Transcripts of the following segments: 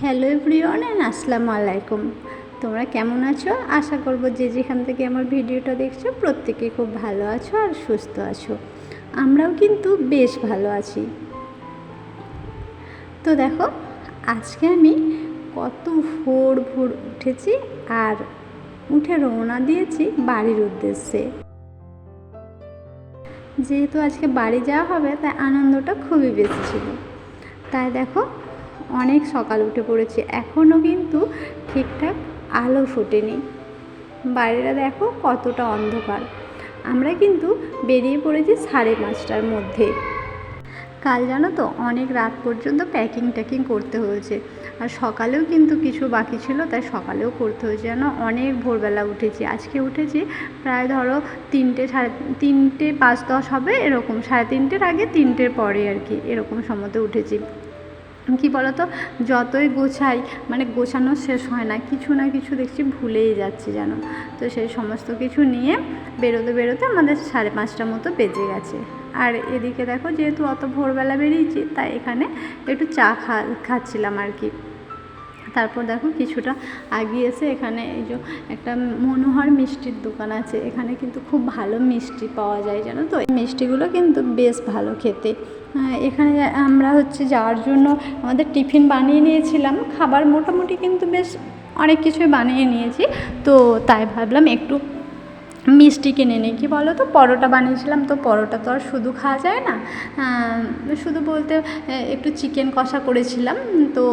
Hello everyone and আসসালামু আলাইকুম। তোমরা কেমন আছো? আশা করব যে যেখান থেকে আমার ভিডিওটা দেখছ, প্রত্যেকে খুব ভালো আছো আর সুস্থ আছো। আমরাও কিন্তু বেশ ভালো আছি। তো দেখো, আজকে আমি কত ভোর ভোর উঠেছি আর উঠে রওনা দিয়েছি বাড়ির উদ্দেশ্যে। যেহেতু আজকে বাড়ি যাওয়া হবে, তাই আনন্দটা খুবই বেশি ছিল। তাই দেখো অনেক সকাল উঠে পড়েছি। এখনও কিন্তু ঠিকঠাক আলো ফোটেনি। বাইরেটা দেখো কতটা অন্ধকার। আমরা কিন্তু বেরিয়ে পড়েছি সাড়ে পাঁচটার মধ্যে। কাল জানো তো অনেক রাত পর্যন্ত প্যাকিং ট্যাকিং করতে হয়েছে। আর সকালেও কিন্তু কিছু বাকি ছিল, তাই সকালেও করতে হয়েছে। যেন অনেক ভোরবেলা উঠেছি। আজকে উঠেছি প্রায় ধরো তিনটে সাড়ে তিনটে পাঁচ দশ হবে, এরকম। সাড়ে তিনটের আগে তিনটের পরে আর কি, এরকম সময়তে উঠেছি। কী তো যতই গোছাই মানে গোছানো শেষ হয় না, কিছু না কিছু দেখছি ভুলেই যাচ্ছি যেন। তো সেই সমস্ত কিছু নিয়ে বেরোতে বেরোতে আমাদের সাড়ে পাঁচটা মতো বেজে গেছে। আর এদিকে দেখো, যেহেতু অত ভোরবেলা বেরিয়েছি, তাই এখানে একটু চা খা, খাচ্ছিলাম আর কি। তারপর দেখো কিছুটা আগিয়ে এসে এখানে এই যে একটা মনোহর মিষ্টির দোকান আছে। এখানে কিন্তু খুব ভালো মিষ্টি পাওয়া যায়, জানো তো? এই মিষ্টিগুলো কিন্তু বেশ ভালো খেতে। এখানে আমরা হচ্ছে যাওয়ার জন্য আমাদের টিফিন বানিয়ে নিয়েছিলাম। খাবার মোটামুটি কিন্তু বেশ অনেক কিছুই বানিয়ে নিয়েছি। তো তাই ভাবলাম একটু মিষ্টি কিনে নিই। কী বলো তো? পরোটা বানিয়েছিলাম তো পরোটা তো আর শুধু খাওয়া যায় না। শুধু বলতে একটু চিকেন কষা করেছিলাম। তো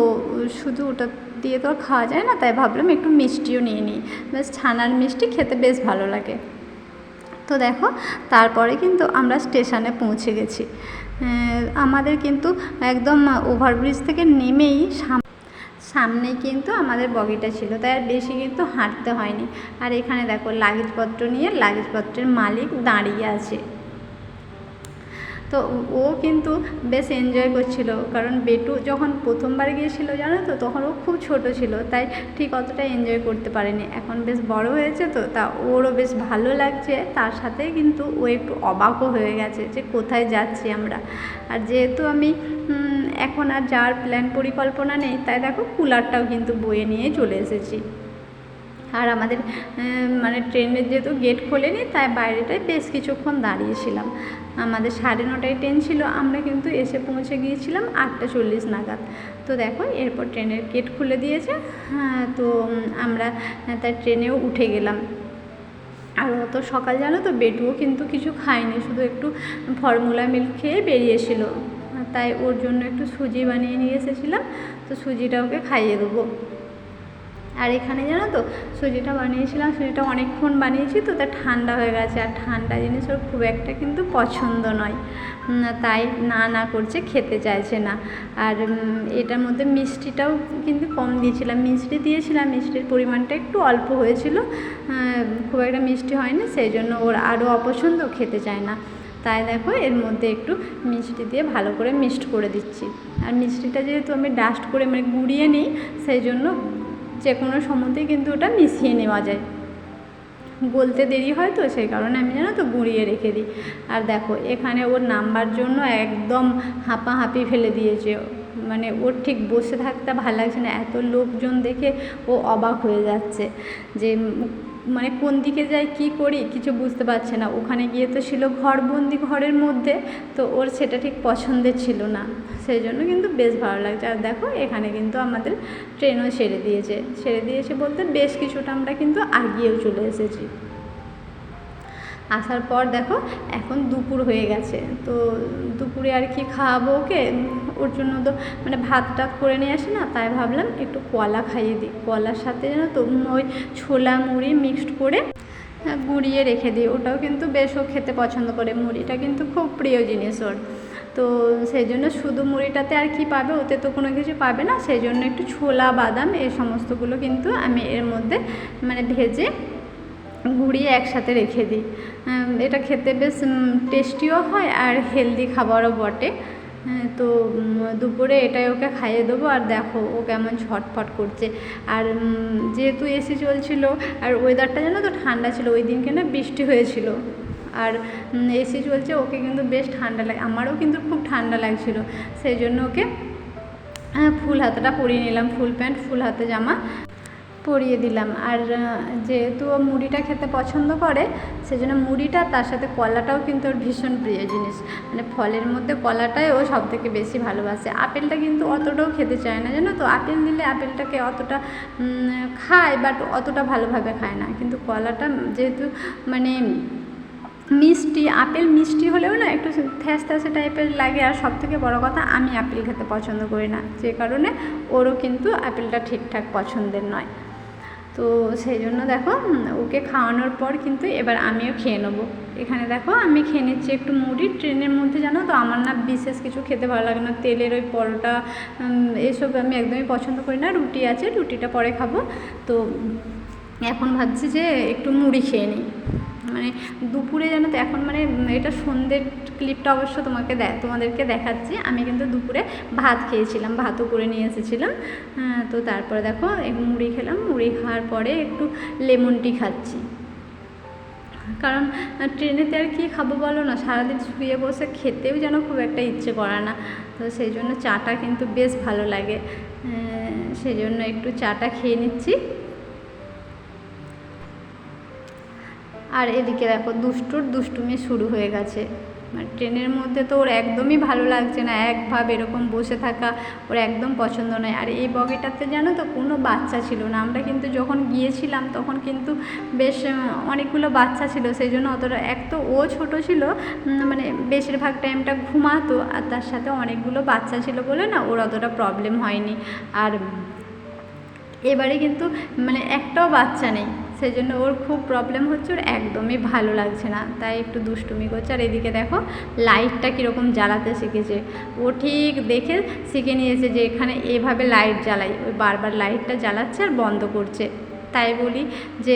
শুধু ওটা দিয়ে তো খাওয়া যায় না, তাই ভাবলাম একটু মিষ্টিও নিয়ে নিই। বেশ ছানার মিষ্টি খেতে বেশ ভালো লাগে। তো দেখো, তারপরে কিন্তু আমরা স্টেশনে পৌঁছে গেছি। আমাদের কিন্তু একদম ওভারব্রিজ থেকে নেমেই সাম, সামনেই কিন্তু আমাদের বগিটা ছিল, তাই আর বেশি কিন্তু হাঁটতে হয়নি। আর এখানে দেখো, লাগেজপত্র নিয়ে লাগেজপত্রের মালিক দাঁড়িয়ে আছে। তো ও কিন্তু বেশ এনজয় করছিল। কারণ বেটু যখন প্রথমবার গিয়েছিল, জানো তো, তখন ও খুব ছোট ছিল, তাই ঠিক অতটা এনজয় করতে পারেনি। এখন বেশ বড় হয়েছে তো, তা ওরও বেশ ভালো লাগছে। তার সাথে কিন্তু ও একটু অবাকও হয়ে গেছে যে কোথায় যাচ্ছি আমরা। আর যেহেতু আমি এখন আর যাওয়ার প্ল্যান পরিকল্পনা নেই, তাই দেখো কুলারটাও কিন্তু বয়ে নিয়ে চলে এসেছি। আর আমাদের মানে ট্রেনের যেহেতু গেট খোলেনি, তাই বাইরেটায় বেশ কিছুক্ষণ দাঁড়িয়েছিলাম আমাদের সাড়ে নটায় ট্রেন ছিল, আমরা কিন্তু এসে পৌঁছে গিয়েছিলাম আটটা চল্লিশ নাগাদ। তো দেখো, এরপর ট্রেনের গেট খুলে দিয়েছে। হ্যাঁ তো আমরা তাই ট্রেনেও উঠে গেলাম। আর অত সকাল জানো তো বেটুও কিন্তু কিছু খায়নি, শুধু একটু ফর্মুলা মিল্ক খেয়ে বেরিয়েছিল। তাই ওর জন্য একটু সুজি বানিয়ে নিয়ে এসেছিলাম, তো সুজিটা ওকে খাইয়ে দেবো। আর এখানে জানো তো সুজিটা বানিয়েছিলাম, সুজিটা অনেকক্ষণ বানিয়েছি তো, তা ঠান্ডা হয়ে গেছে। আর ঠান্ডা জিনিস ওর খুব একটা কিন্তু পছন্দ নয়। তাই না না করছে, খেতে চাইছে না। আর এটার মধ্যে মিষ্টিটাও কিন্তু কম দিয়েছিলাম। মিষ্টি দিয়েছিলাম, মিষ্টির পরিমাণটা একটু অল্প হয়েছিল। খুব একটা মিষ্টি হয়নি, সেই জন্য ওর আরও অপছন্দ, খেতে চায় না। তাই দেখো, এর মধ্যে একটু মিষ্টি দিয়ে ভালো করে মিক্সড করে দিচ্ছি। আর মিষ্টিটা যেহেতু আমি ডাস্ট করে মানে গুঁড়িয়ে নিই, সেই জন্য যে কোনো সময়তেই কিন্তু ওটা মিশিয়ে নেওয়া যায়। গলতে দেরি হয় তো, সেই কারণে আমি জানো তো গুঁড়িয়ে রেখে দিই। আর দেখো, এখানে ওর নাম্বার জন্য একদম হাঁপাহাঁপি ফেলে দিয়েছে। মানে ওর ঠিক বসে থাকতে ভালো লাগছে না। এত লোকজন দেখে ও অবাক হয়ে যাচ্ছে যে মানে কোন দিকে যাই, কি করি কিছু বুঝতে পারছে না। ওখানে গিয়ে তো ছিল ঘরবন্দি ঘরের মধ্যে, তো ওর সেটা ঠিক পছন্দের ছিল না। সেই জন্য কিন্তু বেশ ভালো লাগছে। আর দেখো, এখানে কিন্তু আমাদের ট্রেনও ছেড়ে দিয়েছে। ছেড়ে দিয়েছে বলতে বেশ কিছুটা আমরা কিন্তু আগিয়েও চলে এসেছি। আসার পর দেখো এখন দুপুর হয়ে গেছে। তো দুপুরে আর কি খাওয়াবো ওকে? ওর জন্য তো মানে ভাত টাত করে নিয়ে আসে না তাই ভাবলাম একটু কলা খাইয়ে দিই। কলার সাথে যেন তো ওই ছোলা মুড়ি মিক্সড করে হ্যাঁ, গুঁড়িয়ে রেখে দিই। ওটাও কিন্তু বেশ ও খেতে পছন্দ করে। মুড়িটা কিন্তু খুব প্রিয় জিনিস ওর। তো সেই জন্য শুধু মুড়িটাতে আর কি পাবে? ওতে তো কোনো কিছু পাবে না। সেই জন্য একটু ছোলা বাদাম এই সমস্তগুলো কিন্তু আমি এর মধ্যে মানে ভেজে গুঁড়িয়ে একসাথে রেখে দিই। এটা খেতে বেশ টেস্টিও হয় আর হেলদি খাবারও বটে। তো দুপুরে এটাই ওকে খাইয়ে দেবো আর দেখো ও কেমন ছটফট করছে। আর যেহেতু এসি চলছিল আর ওয়েদারটা জানো তো ঠান্ডা ছিল ওই দিনকে না বৃষ্টি হয়েছিল। আর এসি চলছে ওকে কিন্তু বেশ ঠান্ডা লাগে আমারও কিন্তু খুব ঠান্ডা লাগছিল। সেই জন্য ওকে হ্যাঁ, ফুল হাতাটা পরিয়ে নিলাম ফুল প্যান্ট ফুল হাতে জামা। পরিয়ে দিলাম। আর যেহেতু ও মুড়িটা খেতে পছন্দ করে, সেজন্য মুড়িটা, তার সাথে কলাটাও কিন্তু ওর ভীষণ প্রিয় জিনিস। মানে ফলের মধ্যে কলাটাই ও সব থেকে বেশি ভালোবাসে। আপেলটা কিন্তু অতটাও খেতে চায় না, জানো তো? আপেল দিলে আপেলটাকে অতটা খায় বাট অতটা ভালোভাবে খায় না। কিন্তু কলাটা যেহেতু মানে মিষ্টি, আপেল মিষ্টি হলেও না একটু থ্যাস থ্যাসে টাইপের লাগে। আর সব থেকে বড়ো কথা, আমি আপেল খেতে পছন্দ করি না। যে কারণে ওরও কিন্তু আপেলটা ঠিকঠাক পছন্দের নয়। তো সেই জন্য দেখো ওকে খাওয়ানোর পর কিন্তু এবার আমিও খেয়ে নেব। এখানে দেখো, আমি খেয়ে নিচ্ছি একটু মুড়ি। ট্রেনের মধ্যে জানো তো, আমার না বিশেষ কিছু খেতে ভালো লাগে না। তেলের ওই পরোটা এসব আমি একদমই পছন্দ করি না। রুটি আছে, রুটিটা পরে খাব। তো এখন ভাবছি যে একটু মুড়ি খেয়ে নিই। মানে দুপুরে জানো তো এখন মানে এটা সন্ধ্যের ক্লিপটা অবশ্য তোমাকে দে তোমাদেরকে দেখাচ্ছি। আমি কিন্তু দুপুরে ভাত খেয়েছিলাম ভাতও করে নিয়ে এসেছিলাম। হ্যাঁ, তো তারপরে দেখো মুড়ি খেলাম মুড়ি খাওয়ার পরে একটু লেমন টি খাচ্ছি। কারণ ট্রেনেতে আর কি খাব বলো না সারাদিন শুয়ে বসে খেতেও যেন খুব একটা ইচ্ছে করে না। তো সেই জন্য চাটা কিন্তু বেশ ভালো লাগে। সেই জন্য একটু চাটা খেয়ে নিচ্ছি। আর এদিকে দেখো দুষ্টুর দুষ্টুমি শুরু হয়ে গেছে। মানে ট্রেনের মধ্যে তো ওর একদমই ভালো লাগছে না একভাবে এরকম বসে থাকা ওর একদম পছন্দ নয়। আর এই বগিটাতে জানো তো কোনো বাচ্চা ছিল না। আমরা কিন্তু যখন গিয়েছিলাম তখন কিন্তু বেশ অনেকগুলো বাচ্চা ছিল, সেই জন্য অতটা, এক তো ও ছোট ছিল মানে বেশিরভাগ টাইমটা ঘুমাতো, আর তার সাথে অনেকগুলো বাচ্চা ছিল বলে না ওর অতটা প্রবলেম হয়নি। আর এবারে কিন্তু মানে একটাও বাচ্চা নেই। সেই জন্য ওর খুব প্রবলেম হচ্ছে, ওর একদমই ভালো লাগছে না। তাই একটু দুষ্টুমি করছে। আর এদিকে দেখো লাইটটা কীরকম জ্বালাতে শিখেছে। ও ঠিক দেখে শিখে নিয়েছে যে এখানে এভাবে লাইট জ্বালাই। ওই বারবার লাইটটা জ্বালাচ্ছে আর বন্ধ করছে। তাই বলি যে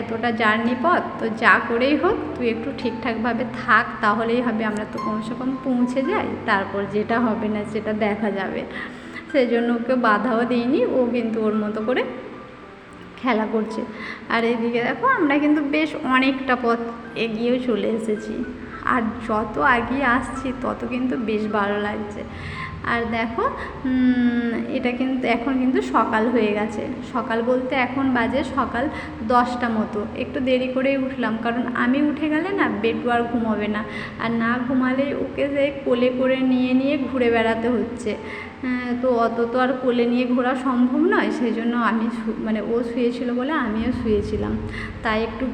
এতটা জার্নি পথ, তো যা করেই হোক, তুই একটু ঠিকঠাকভাবে থাক, তাহলেই হবে। আমরা তো কমসে কম পৌঁছে যাই, তারপর যেটা হবে না সেটা দেখা যাবে। সেই জন্য ওকে বাধাও দিইনি। ও কিন্তু ওর মতো করে খেলা করছে। আর এদিকে দেখো, আমরা কিন্তু বেশ অনেকটা পথ এগিয়েও চলে এসেছি। আর যত এগিয়ে আসছি, তত কিন্তু বেশ ভালো লাগছে। আর দেখো এটা কিন্তু এখন কিন্তু সকাল হয়ে গেছে। সকাল বলতে এখন বাজে সকাল দশটা মতো। একটু দেরি করেই উঠলাম কারণ আমি উঠে গেলে না বেটু আর ঘুমাবে না। আর না ঘুমালে ওকে যে কোলে করে নিয়ে নিয়ে ঘুরে বেড়াতে হচ্ছে। হ্যাঁ, তো অত তো আর কোলে নিয়ে ঘোরা সম্ভব নয় সেই জন্য আমি মানে ও শুয়েছিল বলে আমিও শুয়েছিলাম। তাই একটু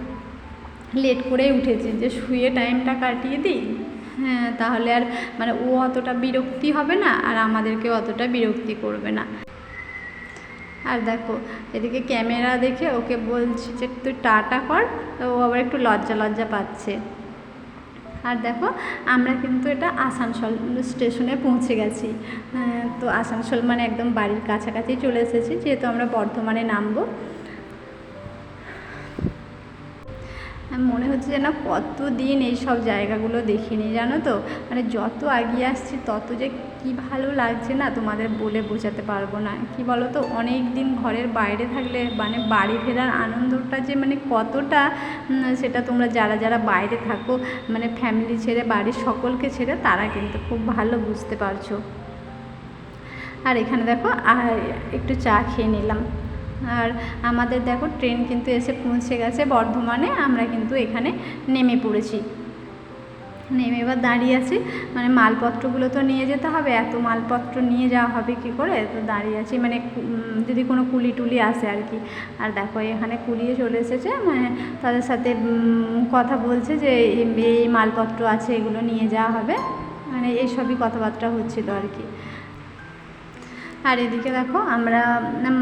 লেট করেই উঠেছি যে শুয়ে টাইমটা কাটিয়ে দিই। হ্যাঁ তাহলে আর মানে ও অতটা বিরক্তি হবে না আর আমাদেরকেও অতটা বিরক্তি করবে না। আর দেখো, এদিকে ক্যামেরা দেখে ওকে বলছি যে, তুই টাটা কর। ও আবার একটু লজ্জা লজ্জা পাচ্ছে। আর দেখো, আমরা কিন্তু এটা আসানসোল স্টেশনে পৌঁছে গেছি। তো আসানসোল মানে একদম বাড়ির কাছাকাছি চলে এসেছি, যেহেতু আমরা বর্ধমানে নামবো। মনে হচ্ছে যেন কতদিন এই সব জায়গাগুলো দেখিনি, জানো তো? মানে যত এগিয়ে আসছি, তত যে কি ভালো লাগছে না তোমাদের বলে বোঝাতে পারব না। কি বলো তো অনেক দিন ঘরের বাইরে থাকলে মানে বাড়ি ফেরার আনন্দটা যে মানে কতটা সেটা তোমরা যারা যারা বাইরে থাকো মানে ফ্যামিলি ছেড়ে, বাড়ির সকলকে ছেড়ে, তারা কিন্তু খুব ভালো বুঝতে পারছ। আর এখানে দেখো, আর একটু চা খেয়ে নিলাম। আর আমাদের দেখো ট্রেন কিন্তু এসে পৌঁছে গেছে বর্ধমানে, আমরা কিন্তু এখানে নেমে পড়েছি। নেমে এবার দাঁড়িয়ে আছি মানে মালপত্রগুলো তো নিয়ে যেতে হবে, এত মালপত্র নিয়ে যাওয়া হবে কি করে? তো দাঁড়িয়ে আছি মানে যদি কোনো কুলি টুলি আসে আর কি। আর দেখো এখানে কুলিয়ে চলে এসেছে মানে তাদের সাথে কথা বলছে যে এই- মালপত্র আছে, এগুলো নিয়ে যাওয়া হবে। মানে এইসবই কথাবার্তা হচ্ছিল আর কি। আর এদিকে দেখো আমরা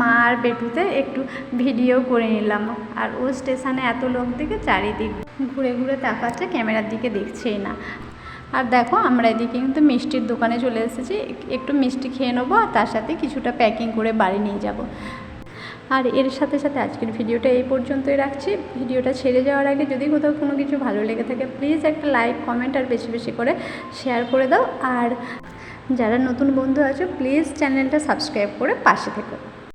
মা আর বেটুতে একটু ভিডিও করে নিলাম। আর ও স্টেশনে এত লোক দেখে চারিদিক ঘুরে ঘুরে তাকাচ্ছে, ক্যামেরার দিকে দেখছেই না। আর দেখো আমরা এদিকে কিন্তু মিষ্টির দোকানে চলে এসেছি। একটু মিষ্টি খেয়ে নেব আর তার সাথে কিছুটা প্যাকিং করে বাড়ি নিয়ে যাব। আর এর সাথে সাথে আজকের ভিডিওটা এই পর্যন্তই রাখছি। ভিডিওটা ছেড়ে যাওয়ার আগে যদি কোথাও কোনো কিছু ভালো লেগে থাকে প্লিজ একটা লাইক কমেন্ট আর বেশি বেশি করে শেয়ার করে দাও। আর যারা নতুন বন্ধু আছো প্লিজ চ্যানেলটা সাবস্ক্রাইব করে পাশে থেকো।